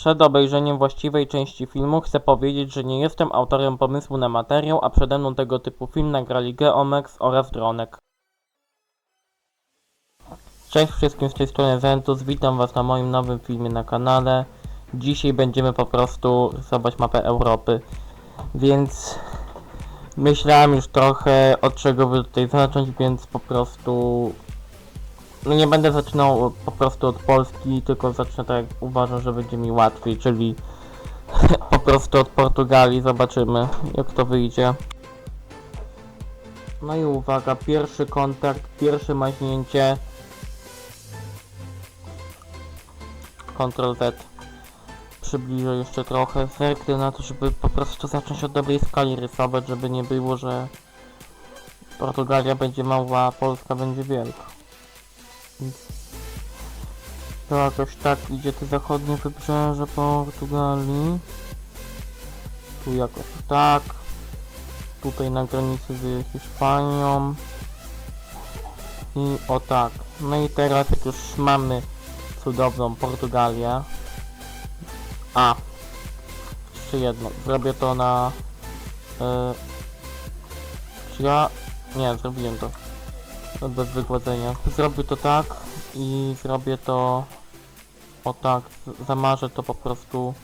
Przed obejrzeniem właściwej części filmu chcę powiedzieć, że nie jestem autorem pomysłu na materiał, a przede mną tego typu film nagrali Geomex oraz Dronek. Cześć wszystkim z tej strony Zentus, witam was na moim nowym filmie na kanale. Dzisiaj będziemy po prostu rysować mapę Europy, więc myślałem już trochę od czego by tutaj zacząć, więc po prostu no nie będę zaczynał po prostu od Polski, tylko zacznę tak jak uważam, że będzie mi łatwiej, czyli po prostu od Portugalii. Zobaczymy jak to wyjdzie. No i uwaga, pierwszy kontakt, pierwsze maźnięcie. Ctrl Z. Przybliżę jeszcze trochę. Zerknę na to, żeby po prostu zacząć od dobrej skali rysować, żeby nie było, że Portugalia będzie mała, a Polska będzie wielka. To jakoś tak idzie te zachodnie wybrzeże Portugalii. Tu jakoś tak. Tutaj na granicy z Hiszpanią. I o tak. No i teraz jak już mamy cudowną Portugalię. A. Jeszcze jedno. Zrobię to na... e, czy ja... Nie, zrobiłem to bez wygładzenia. Zrobię to tak i zrobię to o tak, zamarzę to po prostu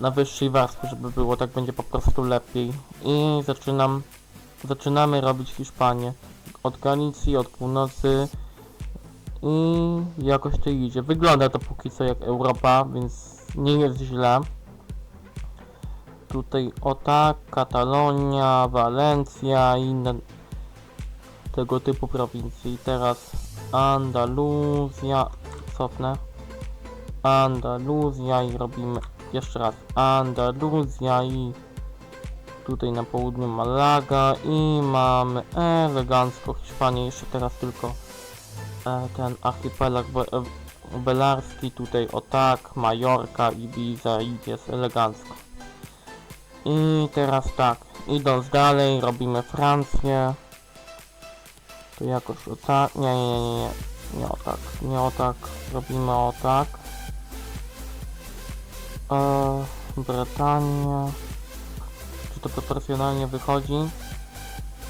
na wyższej warstwie, żeby było, tak będzie po prostu lepiej. I zaczynam, zaczynamy robić Hiszpanię. Od Galicji, od północy i jakoś to idzie. Wygląda to póki co jak Europa, więc nie jest źle. Tutaj o tak, Katalonia, Walencja i inne tego typu prowincji. Teraz Andaluzja, cofnę. Andaluzja i robimy jeszcze raz Andaluzja i tutaj na południu Malaga i mamy elegancko Hiszpanię, jeszcze teraz tylko e, ten archipelag be, e, belarski, tutaj o tak, Majorka, Ibiza i jest elegancko. I teraz tak, idąc dalej robimy Francję. To jakoś o tak, nie, nie, nie, nie, nie o tak, nie o tak, robimy o tak. Eee, Brytania. Czy to proporcjonalnie wychodzi?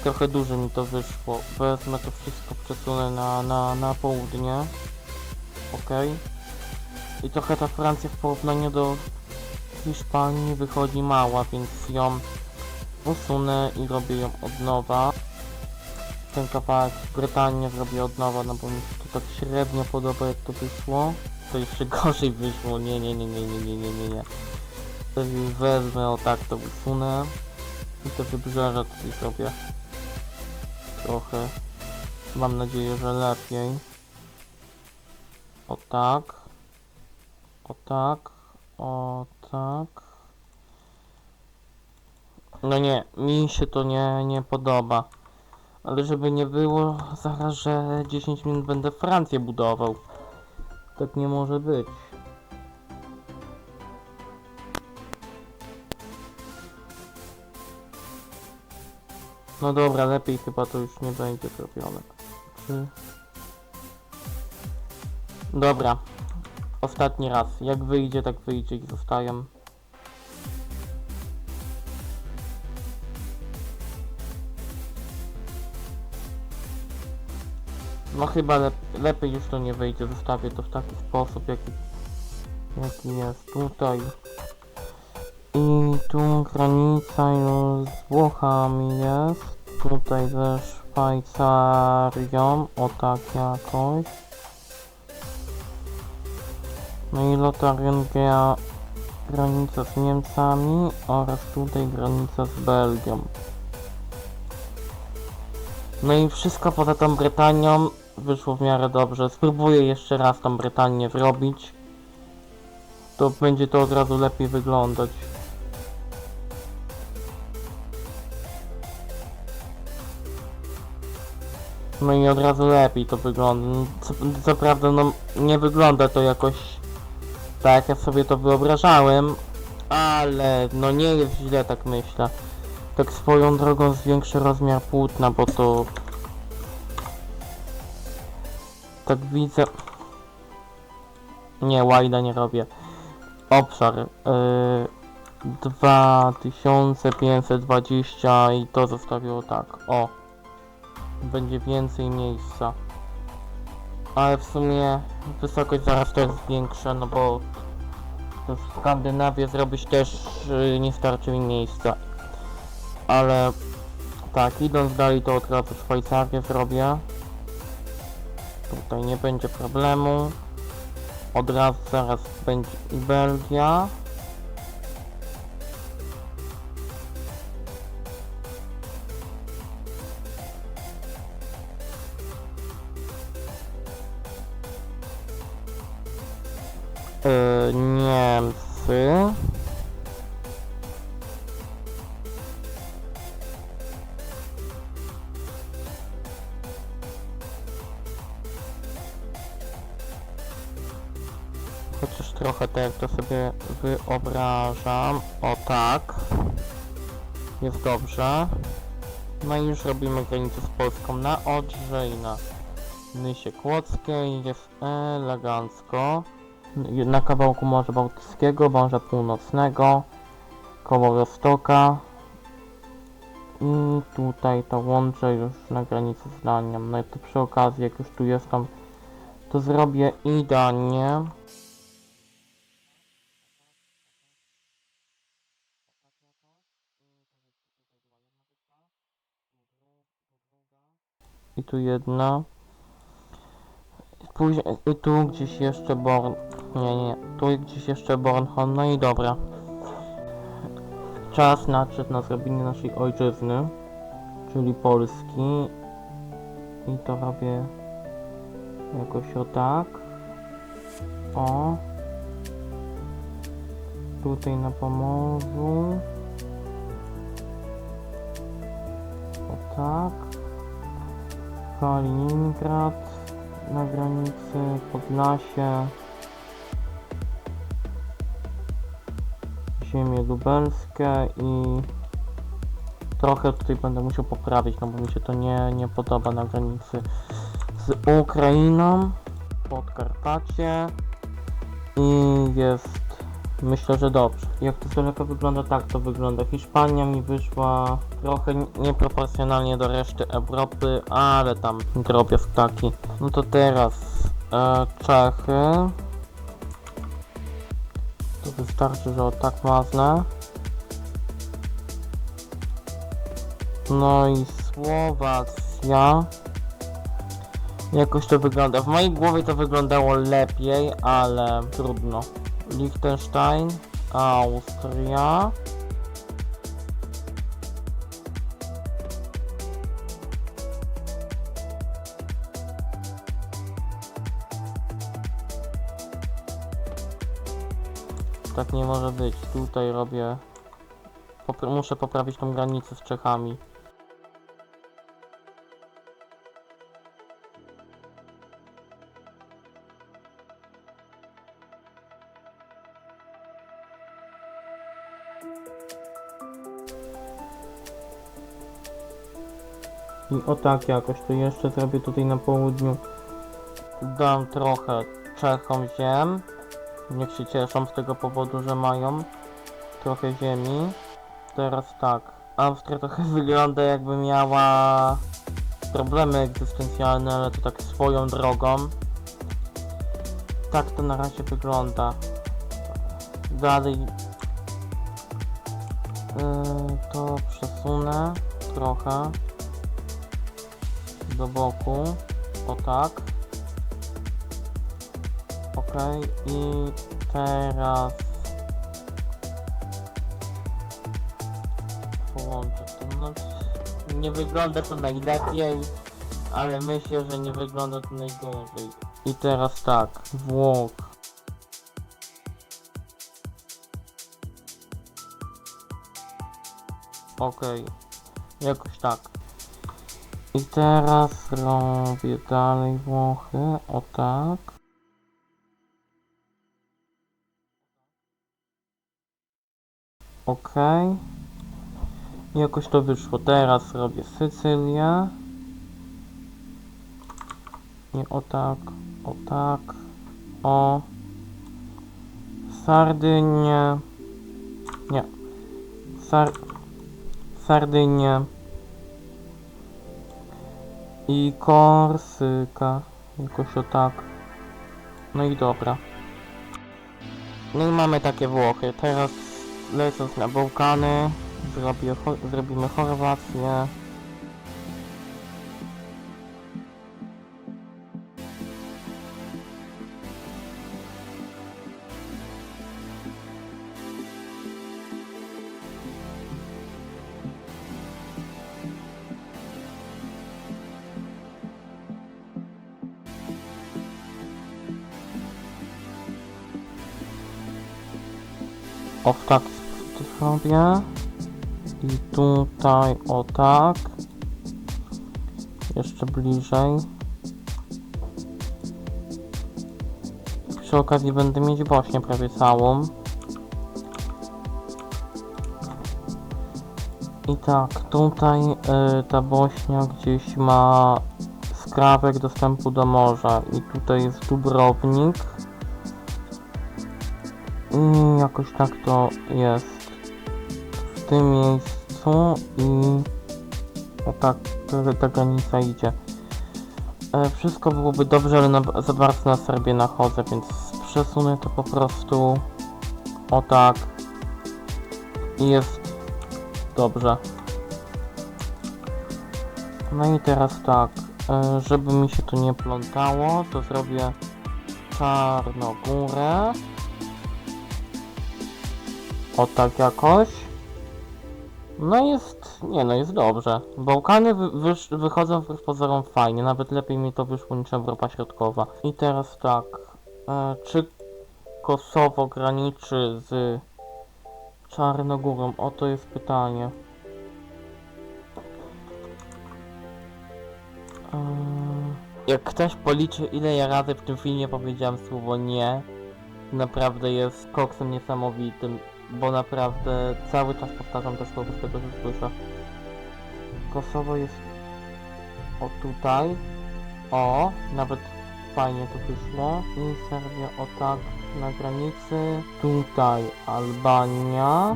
Trochę dużo mi to wyszło. Wezmę to wszystko, przesunę na, na, na południe. Ok. I trochę ta Francja w porównaniu do Hiszpanii wychodzi mała, więc ją usunę i robię ją od nowa ten kawałek Brytanię zrobię od nowa, no bo mi się to tak średnio podoba jak to wyszło. To jeszcze gorzej wyszło, nie, nie, nie, nie, nie, nie, nie, nie, nie. Wezmę, o tak to usunę. I te wybrzeża tutaj sobie trochę, mam nadzieję, że lepiej. O tak. O tak. O tak. No nie, mi się to nie, nie podoba. Ale żeby nie było zaraz, że 10 minut będę Francję budował. Tak nie może być. No dobra, lepiej chyba to już nie będzie zrobione. Czy... Dobra. Ostatni raz. Jak wyjdzie, tak wyjdzie i zostają. No chyba lep lepiej już to nie wyjdzie, zostawię to w taki sposób jaki, jaki jest tutaj. I tu granica już z Włochami jest. Tutaj ze Szwajcarią, o tak jakoś. No i Lotaringia granica z Niemcami oraz tutaj granica z Belgią. No i wszystko poza tą Brytanią wyszło w miarę dobrze. Spróbuję jeszcze raz tą Brytanię zrobić. To będzie to od razu lepiej wyglądać. No i od razu lepiej to wygląda. Co, co prawda no nie wygląda to jakoś tak jak ja sobie to wyobrażałem, ale no nie jest źle tak myślę. Tak swoją drogą zwiększę rozmiar płótna, bo to... Tak widzę... Nie, wajda nie robię. Obszar. Yy, 2520 i to zostawiło tak. O. Będzie więcej miejsca. Ale w sumie wysokość zaraz też zwiększę, no bo w Skandynawię zrobić też yy, nie starczy mi miejsca. Ale tak, idąc dalej to od razu Szwajcarię zrobię. Tutaj nie będzie problemu. Od razu zaraz będzie i Belgia. Yy, Niemcy. Tak to sobie wyobrażam. O tak. Jest dobrze. No i już robimy granicę z Polską na Odrze i na Nysie Kłodzkiej. Jest elegancko. Na kawałku Morza Bałtyckiego, Morza Północnego, koło Rostoka. I tutaj to łączę już na granicy z Danią. No i to przy okazji, jak już tu jestem, to zrobię i Danię. I tu jedna. Później, i tu gdzieś jeszcze Born. Nie, nie, tu gdzieś jeszcze Bornholm. No i dobra. Czas nadszedł na zrobienie naszej ojczyzny, czyli Polski. I to robię jakoś o tak. O. Tutaj na Pomorzu. O tak. Kaliningrad na granicy, Podlasie, ziemie lubelskie i trochę tutaj będę musiał poprawić, no bo mi się to nie, nie podoba na granicy z Ukrainą, Podkarpacie i jest myślę, że dobrze. Jak to z daleka wygląda, tak to wygląda. Hiszpania mi wyszła trochę nieproporcjonalnie do reszty Europy, ale tam drobiazg taki. No to teraz e, Czechy. To wystarczy, że o tak maznę. No i Słowacja. Jakoś to wygląda. W mojej głowie to wyglądało lepiej, ale trudno. Liechtenstein, Austria. Tak nie może być. Tutaj robię. Popr muszę poprawić tą granicę z Czechami. I o tak jakoś to jeszcze zrobię tutaj na południu. Dam trochę Czechom ziem. Niech się cieszą z tego powodu, że mają trochę ziemi. Teraz tak. Austria trochę wygląda jakby miała problemy egzystencjalne, ale to tak swoją drogą. Tak to na razie wygląda. Dalej yy, to przesunę trochę do boku, o tak. Ok, i teraz połączę to. Nie wygląda to najlepiej, ale myślę, że nie wygląda to najgorzej. I teraz tak, Włoch. Okej, jakoś tak. I teraz robię dalej Włochy, o tak. Ok. Jakoś to wyszło. Teraz robię Sycylię. Nie o tak, o tak, o. Sardynię. Nie. Sar... Sardynię. I Korsyka. Jakoś o tak. No i dobra. No i mamy takie Włochy. Teraz lecąc na Bałkany, zrobię, zrobimy Chorwację. O to zrobię. I tutaj o tak. Jeszcze bliżej. Przy okazji będę mieć Bośnię prawie całą. I tak, tutaj y, ta Bośnia gdzieś ma skrawek dostępu do morza. I tutaj jest Dubrownik. I jakoś tak to jest w tym miejscu i o tak ta, granica idzie. E, wszystko byłoby dobrze, ale na, za bardzo na Serbię nachodzę, więc przesunę to po prostu o tak i jest dobrze. No i teraz tak, e, żeby mi się to nie plątało, to zrobię Czarnogórę. O tak jakoś. No jest, nie no jest dobrze. Bałkany wy, wychodzą wbrew pozorom fajnie, nawet lepiej mi to wyszło niż Europa Środkowa. I teraz tak, e, czy Kosowo graniczy z Czarnogórą? Oto jest pytanie. E, jak ktoś policzy ile ja razy w tym filmie powiedziałem słowo nie, naprawdę jest koksem niesamowitym, bo naprawdę cały czas powtarzam te słowa z tego, co słyszę. Kosowo jest o tutaj, o, nawet fajnie to wyszło i Serbia o tak na granicy, tutaj Albania.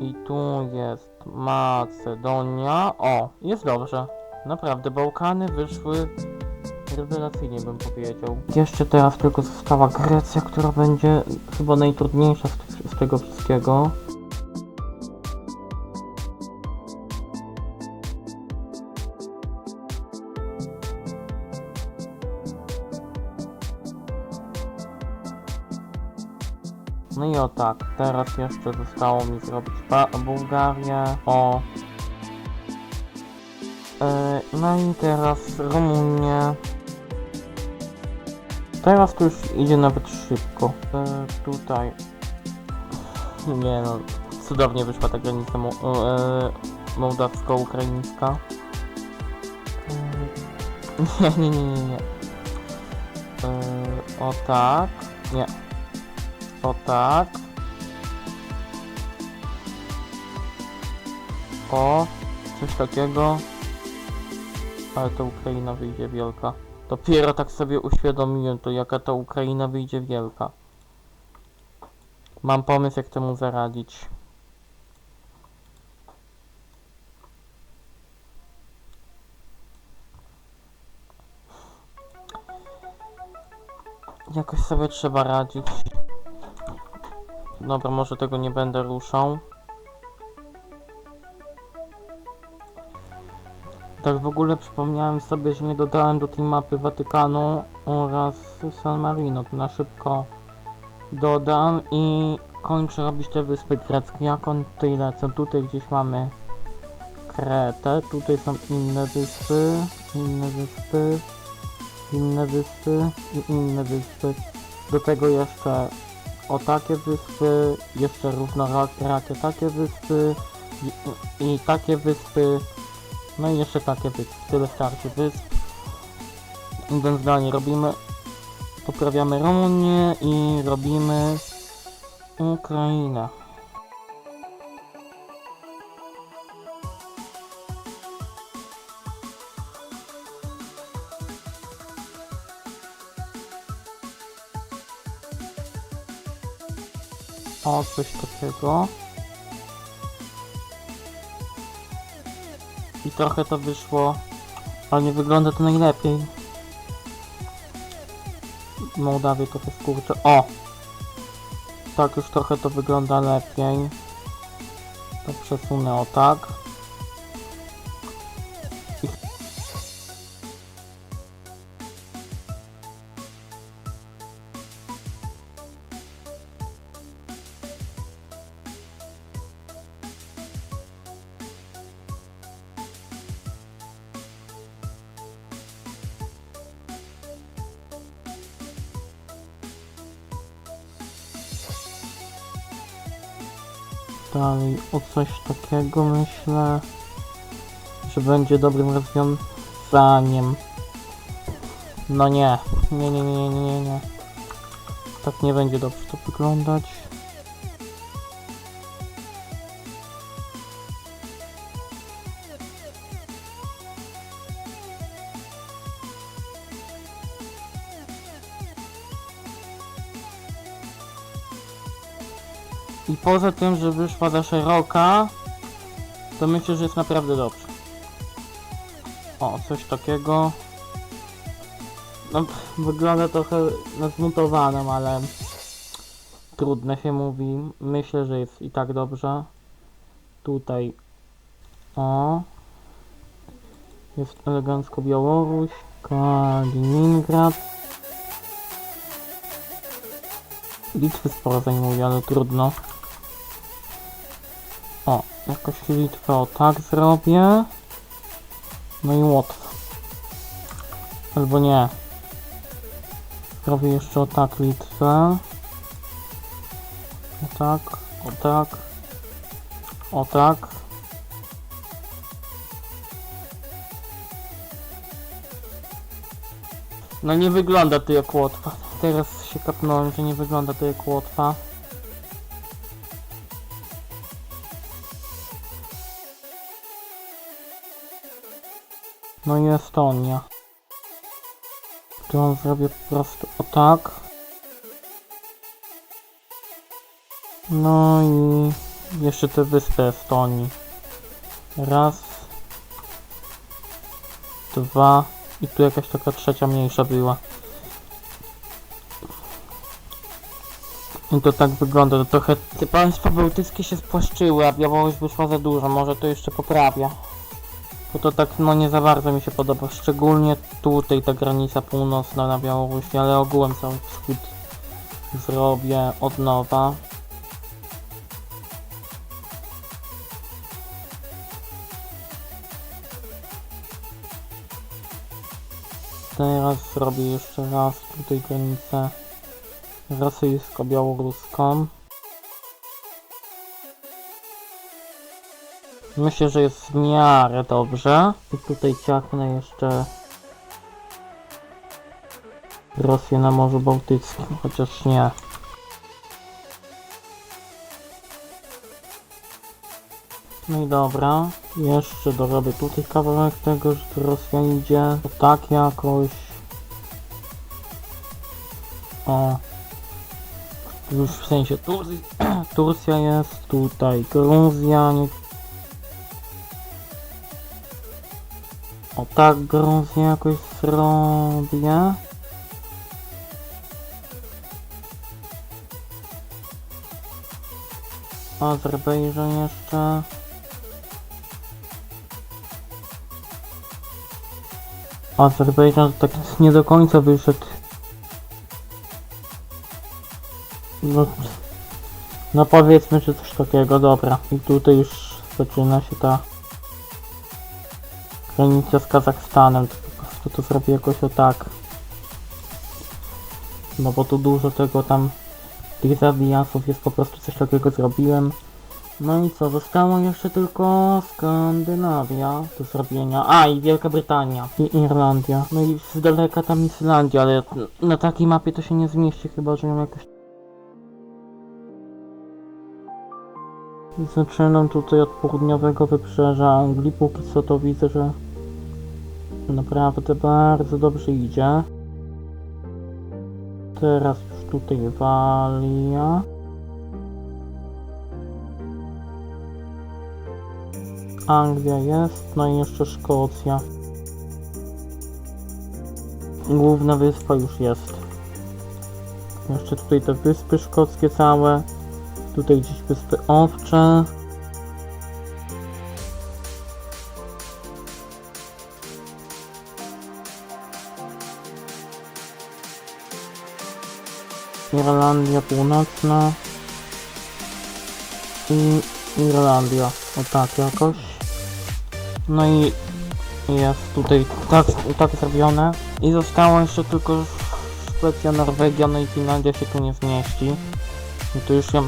I tu jest Macedonia. O, jest dobrze. Naprawdę, Bałkany wyszły rewelacyjnie bym powiedział. Jeszcze teraz tylko została Grecja, która będzie chyba najtrudniejsza z, z tego wszystkiego. No i o tak, teraz jeszcze zostało mi zrobić ba- Bułgarię, o. No i teraz Rumunię. Teraz to już idzie nawet szybko. E, tutaj. Nie no, cudownie wyszła ta granica mo- e, mołdawsko-ukraińska. E, nie, nie, nie, nie, nie. E, o tak. Nie. O tak. O, coś takiego. Ale to Ukraina wyjdzie wielka. Dopiero tak sobie uświadomiłem to, jaka ta Ukraina wyjdzie wielka. Mam pomysł, jak temu zaradzić. Jakoś sobie trzeba radzić. Dobra, może tego nie będę ruszał. Tak w ogóle przypomniałem sobie, że nie dodałem do tej mapy Watykanu oraz San Marino. To na szybko dodam i kończę robić te wyspy greckie. Jak on tutaj lecą? Tutaj gdzieś mamy Kretę, tutaj są inne wyspy, inne wyspy, inne wyspy i inne wyspy. Do tego jeszcze o takie wyspy, jeszcze równorakie takie wyspy i, i takie wyspy, no i jeszcze takie być. Tyle starczy wysp. Idąc dalej robimy... Poprawiamy Rumunię i robimy... Ukrainę. O, coś takiego. Trochę to wyszło, ale nie wygląda to najlepiej. Mołdawię trochę skurczę. O! Tak już trochę to wygląda lepiej. To przesunę o tak. Coś takiego myślę, że będzie dobrym rozwiązaniem. No nie, nie, nie, nie, nie, nie. Tak nie będzie dobrze to wyglądać. I poza tym, że wyszła za szeroka, to myślę, że jest naprawdę dobrze. O, coś takiego. No, wygląda trochę na ale trudno się mówi. Myślę, że jest i tak dobrze. Tutaj. O. Jest elegancko Białoruś, Kaliningrad. Litwy sporo zajmuje, ale trudno. Jakoś Litwę o tak zrobię. No i Łotwę. Albo nie. Zrobię jeszcze o tak Litwę. O tak, o tak. O tak. No nie wygląda to jak Łotwa. Teraz się kapnąłem, że nie wygląda to jak Łotwa. No i Estonia. Którą zrobię po prostu o tak. No i jeszcze te wyspy Estonii. Raz. Dwa. I tu jakaś taka trzecia mniejsza była. I to tak wygląda, to trochę państwa bałtyckie się spłaszczyły, a Białoruś wyszła za dużo, może to jeszcze poprawia. Bo to tak no nie za bardzo mi się podoba, szczególnie tutaj ta granica północna na Białorusi, ale ogółem cały wschód zrobię od nowa. Teraz zrobię jeszcze raz tutaj granicę rosyjsko-białoruską. Myślę, że jest w miarę dobrze. I tutaj ciachnę jeszcze Rosję na Morzu Bałtyckim, chociaż nie. No i dobra, jeszcze dorobię tutaj kawałek tego, że tu Rosja idzie, to tak jakoś. O. Już w sensie Tur Turcja jest, tutaj Gruzja. O tak Gruzję jakoś zrobię. Azerbejdżan jeszcze. Azerbejdżan tak nie do końca wyszedł. No, no powiedzmy, że coś takiego, dobra. I tutaj już zaczyna się ta granica z Kazachstanem, to po prostu to zrobię jakoś o tak. No bo tu dużo tego tam tych zawijasów jest po prostu coś takiego zrobiłem. No i co, zostało jeszcze tylko Skandynawia do zrobienia. A i Wielka Brytania i Irlandia. No i z daleka tam Islandia, ale na takiej mapie to się nie zmieści, chyba że ją jakoś Zaczynam tutaj od południowego wybrzeża Anglii, póki co to widzę, że Naprawdę bardzo dobrze idzie. Teraz już tutaj walia. Anglia jest, no i jeszcze Szkocja. Główna wyspa już jest. Jeszcze tutaj te wyspy szkockie całe. Tutaj gdzieś wyspy owcze. Irlandia Północna i Irlandia, o tak jakoś. No i jest tutaj tak, tak zrobione. I zostało jeszcze tylko Szwecja, Norwegia, no i Finlandia się tu nie zmieści. I to już ją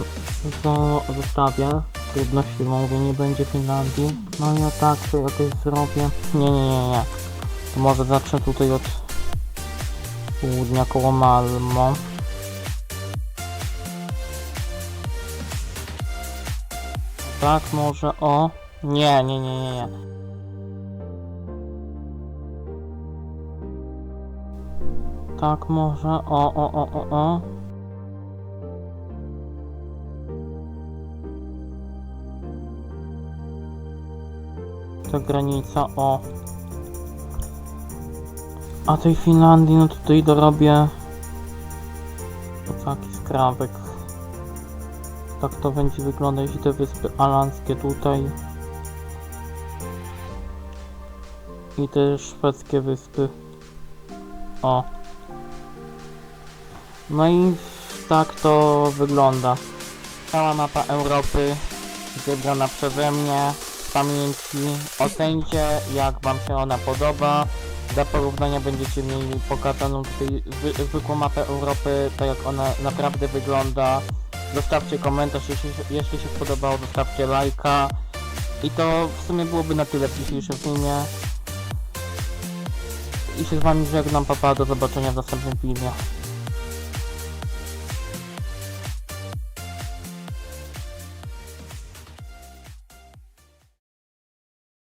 zo- zostawię. Trudno się mówię, nie będzie Finlandii. No ja tak to jakoś zrobię. Nie, nie, nie, nie. To może zacznę tutaj od południa koło Malmo. Tak, może o. Nie, nie, nie, nie, nie. Tak, może o, o, o, o, o. Ta granica, o. A tej Finlandii, no tutaj dorobię taki skrawek. Tak to będzie wyglądać te wyspy alanskie tutaj. I te szwedzkie wyspy. O. No i tak to wygląda. Cała mapa Europy wybrana przeze mnie z pamięci. Ocencie jak wam się ona podoba. Dla porównania będziecie mieli pokazaną tutaj zwy- zwykłą mapę Europy, tak jak ona naprawdę wygląda. Zostawcie komentarz, jeśli, jeśli się spodobało, zostawcie lajka. I to w sumie byłoby na tyle w dzisiejszym filmie. I się z wami żegnam, papa, do zobaczenia w następnym filmie.